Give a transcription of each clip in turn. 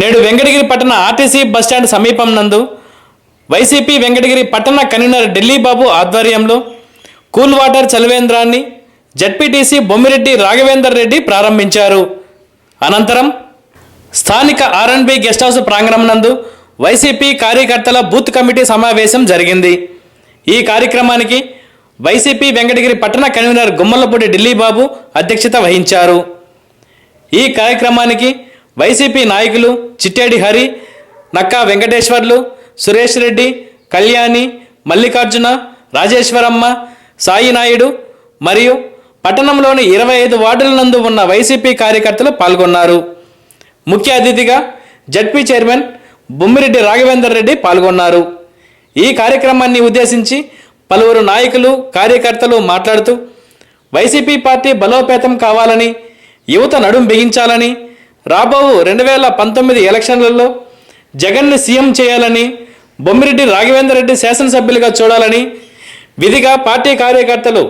నేడు వెంకటగిరి పట్టణ RTC bus stand సమీపం నందు వైసీపీ వెంకటగిరి పట్టణ కన్వీనర్ ఢిల్లీ బాబు ఆధ్వర్యంలో కూల్ వాటర్ చలవేంద్రాన్ని జడ్పీటీసీ బొమ్మిరెడ్డి రాఘవేందర్ రెడ్డి ప్రారంభించారు. అనంతరం స్థానిక ఆర్ఎన్బి గెస్ట్ హౌస్ ప్రాంగణం నందు వైసీపీ కార్యకర్తల బూత్ కమిటీ సమావేశం జరిగింది. ఈ కార్యక్రమానికి వైసీపీ వెంకటగిరి పట్టణ కన్వీనర్ గుమ్మలపూడి ఢిల్లీ బాబు అధ్యక్షత వహించారు. ఈ కార్యక్రమానికి వైసీపీ నాయకులు చిట్టేడి హరి నక్కా వెంకటేశ్వర్లు సురేష్ రెడ్డి కళ్యాణి మల్లికార్జున రాజేశ్వరమ్మ సాయి నాయుడు మరియు పట్టణంలోని ఇరవై ఐదు వార్డుల నందు ఉన్న వైసీపీ కార్యకర్తలు పాల్గొన్నారు. ముఖ్య అతిథిగా జడ్పీ చైర్మన్ బొమ్మిరెడ్డి రాఘవేందర్ రెడ్డి పాల్గొన్నారు. ఈ కార్యక్రమాన్ని ఉద్దేశించి పలువురు నాయకులు కార్యకర్తలు మాట్లాడుతూ వైసీపీ పార్టీ బలోపేతం కావాలని యువత నడుం బిగించాలని రాబోవు రెండు వేల పంతొమ్మిది ఎలక్షన్లలో జగన్ను సీఎం చేయాలని బొమ్మిరెడ్డి రాఘవేందర్ రెడ్డి శాసనసభ్యులుగా చూడాలని విధిగా పార్టీ కార్యకర్తలు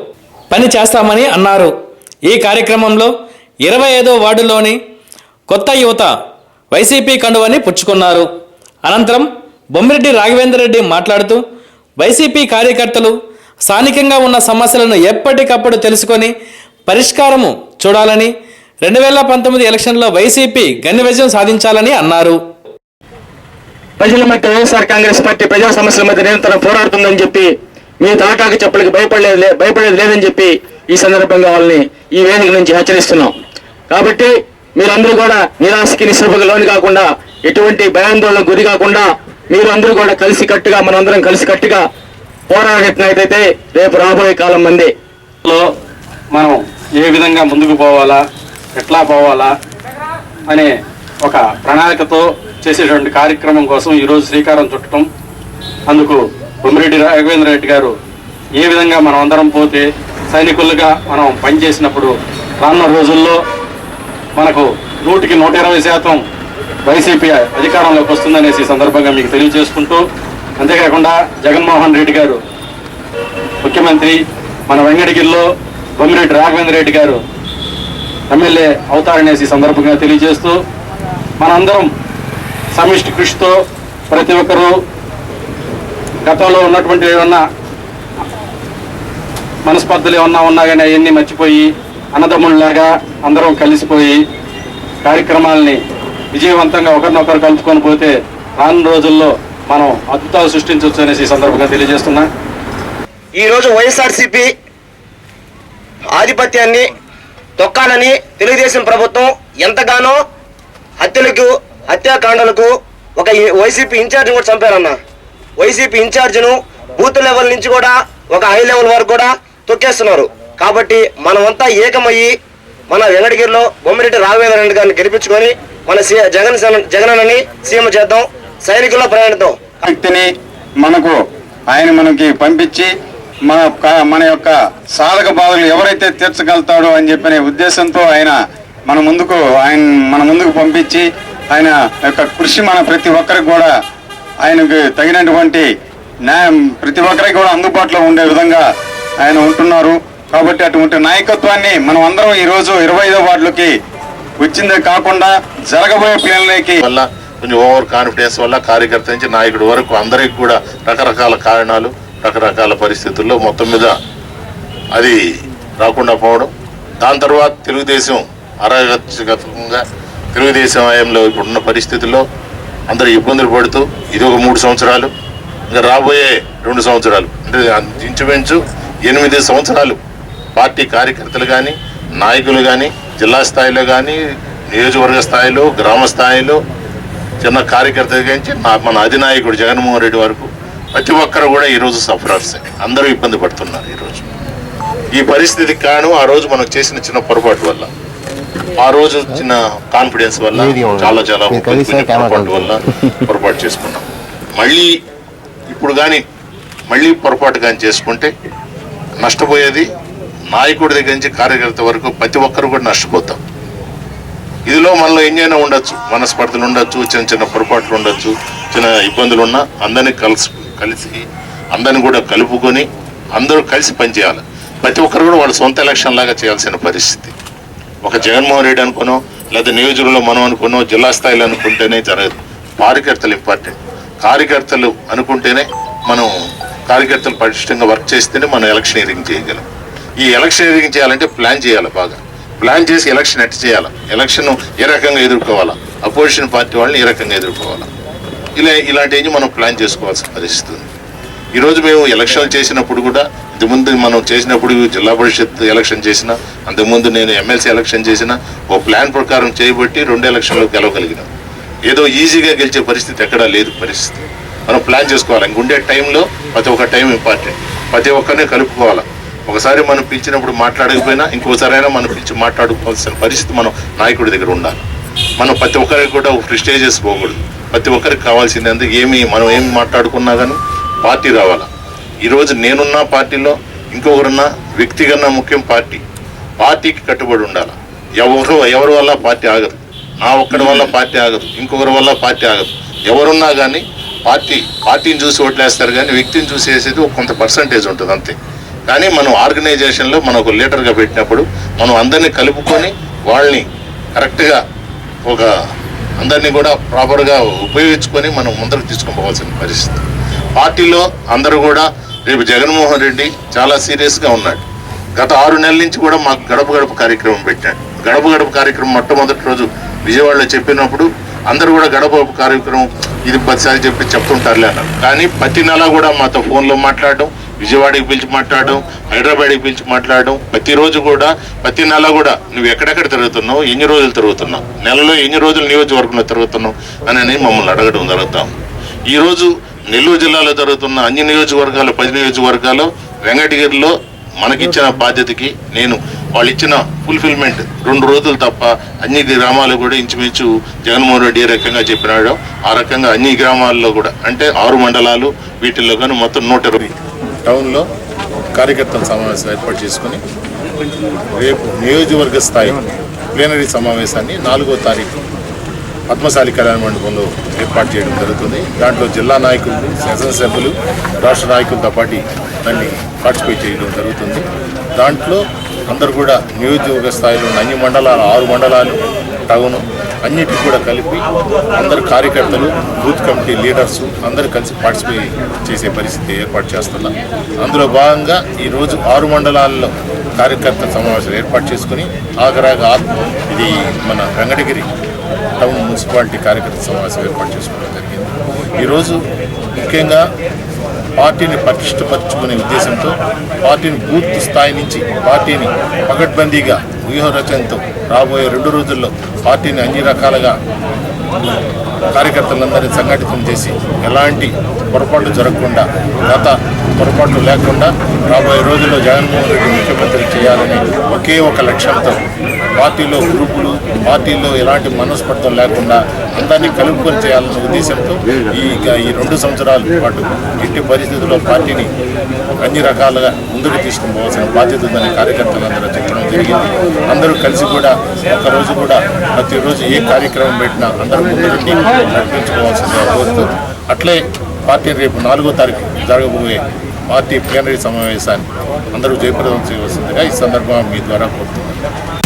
పని చేస్తామని అన్నారు. ఈ కార్యక్రమంలో ఇరవై ఐదో వార్డులోని కొత్త యువత వైసీపీ కండువని పుచ్చుకున్నారు. అనంతరం బొమ్మిరెడ్డి రాఘవేందర్ రెడ్డి మాట్లాడుతూ వైసీపీ కార్యకర్తలు స్థానికంగా ఉన్న సమస్యలను ఎప్పటికప్పుడు తెలుసుకొని పరిష్కారము చూడాలని రెండు వేల పంతొమ్మిది ఎలక్షన్లో వైసీపీ ఘన విజయం సాధించాలని అన్నారు. ప్రజల మధ్య వైఎస్ఆర్ కాంగ్రెస్ పార్టీ ప్రజా సమస్యల మధ్య నిరంతరం పోరాడుతుందని చెప్పి మీ తాటాకి చెప్పులకి భయపడలేదు భయపడేది లేదని చెప్పి ఈ సందర్భంగా వాళ్ళని ఈ వేదిక నుంచి హెచ్చరిస్తున్నాం. కాబట్టి మీరందరూ కూడా నిరాశకి నిస్సభకు లోని కాకుండా ఎటువంటి భయాందోళనకు గురి కాకుండా మీరు అందరూ కూడా కలిసి కట్టుగా మనందరం కలిసి కట్టుగా పోరాడినట్లయితే రేపు రాబోయే కాలం మంది. లో మనం ఏ విధంగా ముందుకు పోవాలా? ఎట్లా పోవాలా అనే ఒక ప్రణాళికతో చేసేటువంటి కార్యక్రమం కోసం ఈరోజు శ్రీకారం చుట్టడం. అందుకు బొమ్మిరెడ్డి రాఘవేంద్ర రెడ్డి గారు ఏ విధంగా మనం అందరం పోతే సైనికులుగా మనం పనిచేసినప్పుడు రానున్న రోజుల్లో మనకు నూటికి నూట ఇరవై శాతం వైసీపీ అధికారంలోకి వస్తుందనేసి సందర్భంగా మీకు తెలియజేసుకుంటూ అంతేకాకుండా జగన్మోహన్ రెడ్డి గారు ముఖ్యమంత్రి మన వెంగడగిరిలో బొమ్మిరెడ్డి రాఘవేంద్ర రెడ్డి గారు ఎమ్మెల్యే అవుతారనేసి సందర్భంగా తెలియజేస్తూ మనందరం సమిష్టి కృషితో ప్రతి ఒక్కరూ గతంలో ఉన్నటువంటి ఏమన్నా మనస్పర్ధలు ఏమన్నా ఉన్నా కానీ అవన్నీ మర్చిపోయి అన్నదమ్ముళ్ళలాగా అందరం కలిసిపోయి కార్యక్రమాలని విజయవంతంగా ఒకరినొకరు కలుపుకొని పోతే రాను రోజుల్లో మనం అద్భుతాలు సృష్టించవచ్చు అనేసి సందర్భంగా తెలియజేస్తున్నా. ఈరోజు వైఎస్ఆర్సిపి వైఎస్ఆర్సీపీ ఆధిపత్యాన్ని తొక్కాలని తెలుగుదేశం ప్రభుత్వం ఎంతగానో హత్యలకు హత్యాకాండలకు ఒక వైసీపీ ఇన్ఛార్జిని కూడా చంపారన్న. వైసీపీ ఇన్ఛార్జిను బూత్ లెవెల్ నుంచి కూడా ఒక హై లెవెల్ వరకు కూడా తొక్కేస్తున్నారు. కాబట్టి మనమంతా ఏకమయ్యి మన వెంకటగిరిలో బొమ్మిరెడ్డి రాఘవేంద్ర గారిని గెలిపించుకొని మన సీ- జగన్ సన- జగనన్నని సీఎం చేద్దాం సైనికుల్లో ప్రయాణిద్దాం. వ్యక్తిని మనకు ఆయన మనకి పంపించి మన మన యొక్క సాధక బాధలు ఎవరైతే తీర్చగలుగుతాడో అని చెప్పిన ఉద్దేశంతో ఆయన మన ముందుకు ఆయన మన ముందుకు పంపించి ఆయన యొక్క కృషి మన ప్రతి ఒక్కరికి కూడా ఆయనకు తగినటువంటి న్యాయం ప్రతి ఒక్కరికి కూడా అందుబాటులో ఉండే విధంగా ఆయన ఉంటున్నారు. కాబట్టి అటువంటి నాయకత్వాన్ని మనం అందరం ఈరోజు ఇరవై ఐదో వార్డులకి వచ్చిందే కాకుండా జరగబోయే ప్లేన్లకి వల్ల కొంచెం ఓవర్ కాన్ఫిడెన్స్ వల్ల కార్యకర్త నుంచి నాయకుడి వరకు అందరికి కూడా రకరకాల కారణాలు రకరకాల పరిస్థితుల్లో మొత్తం మీద అది రాకుండా పోవడం. దాని తర్వాత తెలుగుదేశం అరాగతంగా తెలుగుదేశం హయాంలో ఇప్పుడున్న పరిస్థితుల్లో అందరూ ఇబ్బందులు పడుతూ ఇది ఒక మూడు సంవత్సరాలు ఇంకా రాబోయే రెండు సంవత్సరాలు అంటే ఇంచుమించు ఎనిమిది సంవత్సరాలు పార్టీ కార్యకర్తలు కానీ నాయకులు కానీ జిల్లా స్థాయిలో కానీ నియోజకవర్గ స్థాయిలో గ్రామ స్థాయిలో చిన్న కార్యకర్త నుంచి మన అధినాయకుడు జగన్మోహన్ రెడ్డి వరకు ప్రతి ఒక్కరు కూడా ఈరోజు సఫరర్స్ అందరూ ఇబ్బంది పడుతున్నారు ఈరోజు ఈ పరిస్థితికి కారణం ఆ రోజు మనం చేసిన చిన్న పొరపాటు వల్ల ఆ రోజు చిన్న కాన్ఫిడెన్స్ వల్ల చాలా చాలా పొరపాటు వల్ల పొరపాటు చేసుకున్నాం. మళ్ళీ ఇప్పుడు కానీ మళ్ళీ పొరపాటు కానీ చేసుకుంటే నష్టపోయేది నాయకుడి దగ్గర నుంచి కార్యకర్త వరకు ప్రతి ఒక్కరు కూడా నష్టపోతాం. ఇదిలో మనలో ఎంజైనా ఉండొచ్చు. మనస్పర్ధలు ఉండొచ్చు చిన్న చిన్న పొరపాట్లు ఉండొచ్చు చిన్న ఇబ్బందులు ఉన్నా అందరినీ కలిసి కలిసి అందరిని కూడా కలుపుకొని అందరూ కలిసి పనిచేయాలి. ప్రతి ఒక్కరు కూడా వాళ్ళ సొంత ఎలక్షన్ లాగా చేయాల్సిన పరిస్థితి. ఒక జగన్మోహన్ రెడ్డి అనుకోనో లేదా నియోజకవర్గంలో మనం అనుకున్నాం జిల్లా స్థాయిలో అనుకుంటేనే జరగదు. కార్యకర్తలు ఇంపార్టెంట్ కార్యకర్తలు అనుకుంటేనే మనం కార్యకర్తలు పటిష్టంగా వర్క్ చేస్తేనే మనం ఎలక్షనీరింగ్ చేయగలం. ఈ ఎలక్షనీరింగ్ చేయాలంటే ప్లాన్ చేయాలి బాగా. ప్లాన్ చేసి ఎలక్షన్ ఎట్ చేయాలి. ఎలక్షన్ ఏ రకంగా ఎదుర్కోవాలా? అపోజిషన్ పార్టీ వాళ్ళని ఏ రకంగా ఎదుర్కోవాలా? ఇలా ఇలాంటివి మనం ప్లాన్ చేసుకోవాల్సిన పరిస్థితి ఉంది. ఈరోజు మేము ఎలక్షన్లు చేసినప్పుడు కూడా ఇంతకుముందు మనం చేసినప్పుడు జిల్లా పరిషత్ ఎలక్షన్ చేసిన అంతకుముందు నేను ఎమ్మెల్సీ ఎలక్షన్ చేసిన ఓ ప్లాన్ ప్రకారం చేయబట్టి రెండు ఎలక్షన్లు గెలవగలిగినాం. ఏదో ఈజీగా గెలిచే పరిస్థితి ఎక్కడా లేదు పరిస్థితి. మనం ప్లాన్ చేసుకోవాలి. ఇంకుండే టైంలో ప్రతి ఒక్క టైం ఇంపార్టెంట్. ప్రతి ఒక్కరిని కలుపుకోవాలి. ఒకసారి మనం పిలిచినప్పుడు మాట్లాడకపోయినా ఇంకోసారి అయినా మనం పిలిచి మాట్లాడుకోవాల్సిన పరిస్థితి మనం నాయకుడి దగ్గర ఉండాలి. మనం ప్రతి ఒక్కరికి కూడా ప్రిస్టేజెస్ పోకూడదు. ప్రతి ఒక్కరికి కావాల్సింది అందుకు ఏమి మనం ఏమి మాట్లాడుకున్నా కానీ పార్టీ రావాలా. ఈరోజు నేనున్న పార్టీలో ఇంకొకరున్న వ్యక్తి కన్నా ముఖ్యం పార్టీ. పార్టీకి కట్టుబడి ఉండాలి. ఎవరు ఎవరి వల్ల పార్టీ ఆగదు. నా ఒక్కడి వల్ల పార్టీ ఆగదు. ఇంకొకరి వల్ల పార్టీ ఆగదు. ఎవరున్నా కానీ పార్టీ పార్టీని చూసి ఓట్లేస్తారు కానీ వ్యక్తిని చూసి వేసేది ఒక కొంత పర్సంటేజ్ ఉంటుంది అంతే. కానీ మనం ఆర్గనైజేషన్లో మనం ఒక లీడర్గా పెట్టినప్పుడు మనం అందరినీ కలుపుకొని వాళ్ళని కరెక్ట్గా ఒక అందరినీ కూడా ప్రాపర్గా ఉపయోగించుకొని మనం ముందరకు తీసుకొని పోవాల్సిన పరిస్థితి. పార్టీలో అందరూ కూడా రేపు జగన్మోహన్ రెడ్డి చాలా సీరియస్గా ఉన్నాడు. గత ఆరు నెలల నుంచి కూడా మాకు గడప గడప కార్యక్రమం పెట్టాడు. గడప గడప కార్యక్రమం మొట్టమొదటి రోజు విజయవాడలో చెప్పినప్పుడు అందరూ కూడా గడప గడప కార్యక్రమం ఇది పదిసార్లు చెప్పి చెప్తుంటారులే అన్నారు. కానీ ప్రతి నెల కూడా మాతో ఫోన్లో మాట్లాడడం విజయవాడకి పిలిచి మాట్లాడడం హైదరాబాద్కి పిలిచి మాట్లాడడం ప్రతిరోజు కూడా ప్రతి నెల కూడా నువ్వు ఎక్కడెక్కడ తిరుగుతున్నావు ఎన్ని రోజులు తిరుగుతున్నావు నెలలో ఎన్ని రోజులు నియోజకవర్గంలో తిరుగుతున్నావు అని మమ్మల్ని అడగడం జరుగుతాం. ఈరోజు నెల్లూరు జిల్లాలో జరుగుతున్న అన్ని నియోజకవర్గాలు పది నియోజకవర్గాలు వెంకటగిరిలో మనకిచ్చిన బాధ్యతకి నేను వాళ్ళు ఇచ్చిన ఫుల్ఫిల్మెంట్ రెండు రోజులు తప్ప అన్ని గ్రామాలు కూడా ఇంచుమించు జగన్మోహన్ రెడ్డి ఏ రకంగా చెప్పినాడో ఆ రకంగా అన్ని గ్రామాల్లో కూడా అంటే ఆరు మండలాలు వీటిల్లో కానీ మొత్తం నూట ఇరవై. టౌన్లో కార్యకర్తల సమావేశం ఏర్పాటు చేసుకుని రేపు నియోజకవర్గ స్థాయి ప్లీనరీ సమావేశాన్ని నాలుగో తారీఖు పద్మశాలి కళ్యాణ మండపంలో ఏర్పాటు చేయడం జరుగుతుంది. దాంట్లో జిల్లా నాయకులు శాసనసభ్యులు రాష్ట్ర నాయకులతో పాటు దాన్ని పార్టిసిపేట్ చేయడం జరుగుతుంది. దాంట్లో అందరూ కూడా నియోజకవర్గ స్థాయిలో ఉన్న అన్ని మండలాలు ఆరు మండలాలు టౌను అన్నిటి కూడా కలిపి అందరు కార్యకర్తలు బూత్ కమిటీ లీడర్స్ అందరూ కలిసి పార్టిసిపేట్ చేసే పరిస్థితి ఏర్పాటు చేస్తున్నాం. అందులో భాగంగా ఈరోజు ఆరు మండలాల్లో కార్యకర్తల సమావేశాలు ఏర్పాటు చేసుకుని ఆఖరాగా ఆత్మ ఇది మన వెంకటగిరి టౌన్ మున్సిపాలిటీ కార్యకర్త సమావేశం ఏర్పాటు చేసుకోవడం జరిగింది. ఈరోజు ముఖ్యంగా పార్టీని పటిష్టపరచుకునే ఉద్దేశంతో పార్టీని బూత్ స్థాయి నుంచి పార్టీని పకడ్బందీగా వ్యూహరచనతో రాబోయే రెండు రోజుల్లో పార్టీని అన్ని రకాలుగా కార్యకర్తలందరినీ సంఘటితం చేసి ఎలాంటి పొరపాట్లు జరగకుండా గత పొరపాట్లు లేకుండా రాబోయే రోజుల్లో జగన్మోహన్ రెడ్డి ముఖ్యమంత్రి చేయాలని ఒకే ఒక లక్ష్యంతో పార్టీలో గ్రూపులు పార్టీలో ఎలాంటి మనస్పర్ధం లేకుండా అందరినీ కలుపుకొని చేయాలన్న ఉద్దేశంతో ఈ ఈ రెండు సంవత్సరాల పాటు ఎట్టి పరిస్థితుల్లో పార్టీని అన్ని రకాలుగా ముందుకు తీసుకుని పోవాల్సిన బాధ్యత ఉందని కార్యకర్తలందరూ తిరిగి జరిగింది. అందరూ కలిసి కూడా ఒకరోజు కూడా ప్రతిరోజు ఏ కార్యక్రమం పెట్టినా అందరూ ముందుండి నడిపించుకోవాల్సిందిగా కోరుతూ అట్లే పార్టీ రేపు నాలుగో తారీఖు జరగబోయే పార్టీ ప్లీనరీ సమావేశాన్ని అందరూ జయప్రదం చేయవలసిందిగా ఈ సందర్భంగా మీ ద్వారా కోరుతున్నాను.